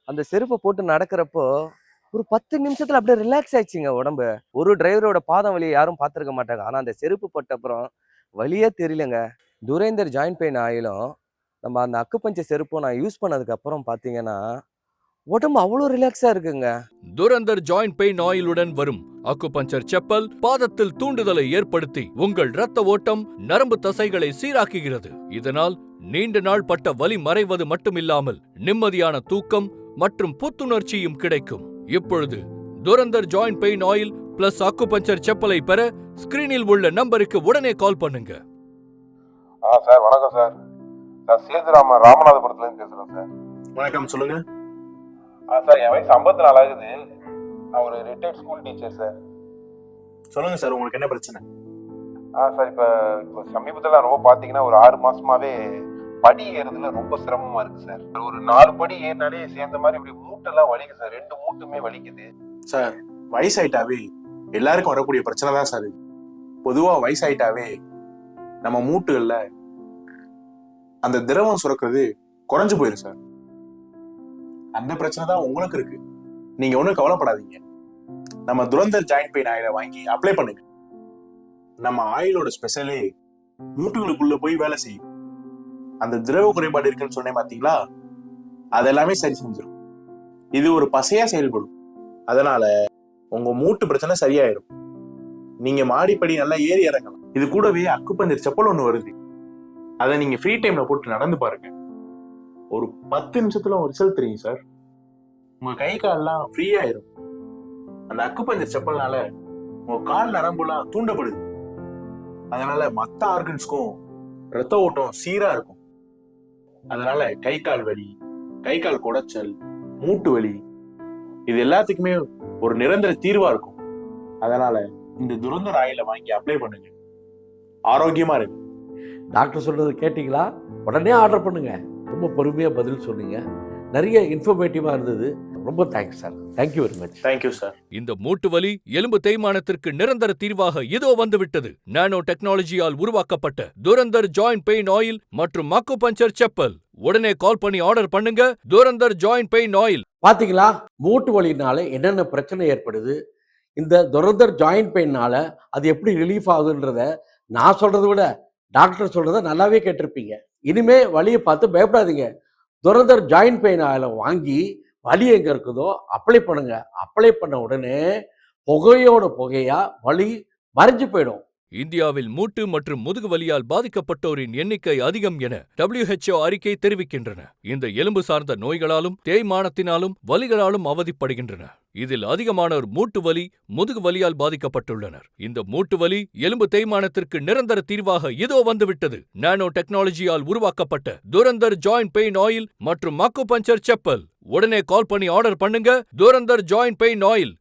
அந்த செருப்பை போட்டு நடக்கிறப்போ ஒரு பத்து நிமிஷத்துல அப்படியே ரிலாக்ஸ் ஆயிடுச்சுங்க உடம்பு. ஒரு டிரைவரோட பாதம் வழியை யாரும் பார்த்துருக்க மாட்டாங்க. ஆனால் அந்த செருப்பு போட்ட அப்புறம் வழியே தெரியலங்க. துரேந்தர் ஜாயின் பெயின் ஆயிலும் நம்ம அந்த அக்குப்பஞ்ச செருப்பும் நான் யூஸ் பண்ணதுக்கு அப்புறம் பார்த்தீங்கன்னா உடம்பு அவ்வளோ ரிலாக்ஸாக இருக்குங்க. துரந்தர் ஜாயிண்ட் பெயின் ஆயிலுடன் வரும். அக்குபஞ்சர் செப்பல் பாதத்தில் தூண்டுதலை ஏற்படுத்தி உங்கள் இரத்த ஓட்டம் நரம்பு தசைகளை சீராக்குகிறது. இதனால் நீண்ட நாள் பட்ட வலி மறைவது மட்டுமில்லாமல் நிம்மதியான தூக்கம் மற்றும் புத்துணர்ச்சியும் கிடைக்கும். இப்பொழுது Dhurandhar joint pain oil plus acupuncture செப்பலை பெற ஸ்கிரீனில் உள்ள நம்பருக்கு உடனே கால் பண்ணுங்க. ஆ சார் வணக்கம் சார் சார் சேதுராம ராமநாதபுரத்துலேருந்து பேசுகிறேன் சார் வணக்கம் சொல்லுங்க. ஆ சார் என் வயசு ஐம்பத்தி நாலு ஆகுது. நான் ஒரு ரிட்டையர்ட் ஸ்கூல் டீச்சர் சார் சொல்லுங்க சார் உங்களுக்கு என்ன பிரச்சனை? ஆ சார் இப்போ இப்போ சமீபத்தில் ரொம்ப பார்த்தீங்கன்னா ஒரு ஆறு மாசமாவே படி ஏறதுல ரொம்ப சிரமமா இருக்கு சார் ஒரு நாலு படி ஏறினாலே சேர்ந்த மாதிரி இப்படி மூட்டெல்லாம் வலிக்குது சார் ரெண்டு மூட்டுமே வலிக்குது. சார் வயசாயிட்டாவே எல்லாருக்கும் வரக்கூடிய பிரச்சனை தான் சார் பொதுவா வயசாயிட்டாவே நம்ம மூட்டுகள்ல அந்த திரவம் சுரக்கிறது குறைஞ்சு போயிடும் சார் அந்த பிரச்சனை தான் உங்களுக்கு இருக்கு. நீங்க ஒன்றும் கவலைப்படாதீங்க. நம்ம துரந்தர் ஜாயிண்ட் பெயின் ஆயில வாங்கி அப்ளை பண்ணுங்க. நம்ம ஆயிலோட ஸ்பெஷலே மூட்டுகளுக்குள்ள போய் வேலை செய்யும். அந்த திரவ குறைபாடு இருக்குன்னு சொன்னேன் பாத்தீங்களா? அதெல்லாமே சரி செஞ்சிடும் இது ஒரு பசையா செயல்படும். அதனால உங்க மூட்டு பிரச்சனை சரியாயிடும் நீங்க மாடிப்படி நல்லா ஏறி இறங்கலாம். இது கூடவே அக்குப்பஞ்சர் செப்பல் ஒன்று வருது. அதை நீங்க ஃப்ரீ டைம்ல போட்டு நடந்து பாருங்க. ஒரு பத்து நிமிஷத்துல ஒரு ரிசல்ட் தெரியும் சார் உங்க கை கால்லாம் ஃப்ரீ ஆயிரும். அந்த அக்குப்பஞ்சர் செப்பல்னால உங்க கால் நரம்புலாம் தூண்டப்படுது. அதனால மத்த ஆர்கன்ஸ்க்கும் ரத்த ஓட்டம் சீரா இருக்கும். அதனால கை கால் வலி கை கால் குடைச்சல் மூட்டு வலி இது எல்லாத்துக்குமே ஒரு நிரந்தர தீர்வா இருக்கும். அதனால இந்த துரந்தர் ஆயில வாங்கி அப்ளை பண்ணுங்க. ஆரோக்கியமா இருக்கு டாக்டர் சொல்றது கேட்டிங்களா? உடனே ஆர்டர் பண்ணுங்க. ரொம்ப பொறுமையாக பதில் சொன்னீங்க. நிறைய இன்ஃபர்மேட்டிவாக இருந்தது. ரொம்ப thanks sir thank you very much thank you sir இந்த மூட்டு வலி எலும்பு தேய்மானத்திற்கு நிரந்தர தீர்வாக இதோ வந்துவிட்டது. நானோ டெக்னாலஜியால் உருவாக்கப்பட்ட துரந்தர் ஜாயிண்ட் பெயின் ஆயில் மற்றும் மக்கு பஞ்சர் செப்பல். உடனே கால் பண்ணி ஆர்டர் பண்ணுங்க. துரந்தர் ஜாயிண்ட் பெயின் ஆயில் பார்த்தீங்களா மூட்டு வலினால என்னென்ன பிரச்சனை ஏற்படுது? இந்த துரந்தர் ஜாயிண்ட் பெயின்னால அது எப்படி ரிலீஃப் ஆகுதுன்றத நான் சொல்றதை விட டாக்டர் சொல்றத நல்லாவே கேட்டிருப்பீங்க. இனிமே வலியை பார்த்து பயப்படாதீங்க. துரந்தர் ஜாயிண்ட் பெயின் ஆயில வாங்கி வலி எங்கே இருக்குதோ அப்ளை பண்ணுங்க. அப்ளை பண்ண உடனே புகையோட புகையா வலி மறைஞ்சு போயிடும். இந்தியாவில் மூட்டு மற்றும் முதுகு வலியால் பாதிக்கப்பட்டோரின் எண்ணிக்கை அதிகம் என டபிள்யூஹெச்ஓ அறிக்கை தெரிவிக்கின்றன. இந்த எலும்பு சார்ந்த நோய்களாலும் தேய்மானத்தினாலும் வலிகளாலும் அவதிப்படுகின்றன. இதில் அதிகமானோர் மூட்டு வலி முதுகு வலியால் பாதிக்கப்பட்டுள்ளனர். இந்த மூட்டு வலி எலும்பு தேய்மானத்திற்கு நிரந்தர தீர்வாக இதோ வந்துவிட்டது. நானோ டெக்னாலஜியால் உருவாக்கப்பட்ட துரந்தர் ஜாயிண்ட் பெயின் ஆயில் மற்றும் மக்கு பஞ்சர் செப்பல். உடனே கால் பண்ணி ஆர்டர் பண்ணுங்க. Dhurandhar joint pain oil.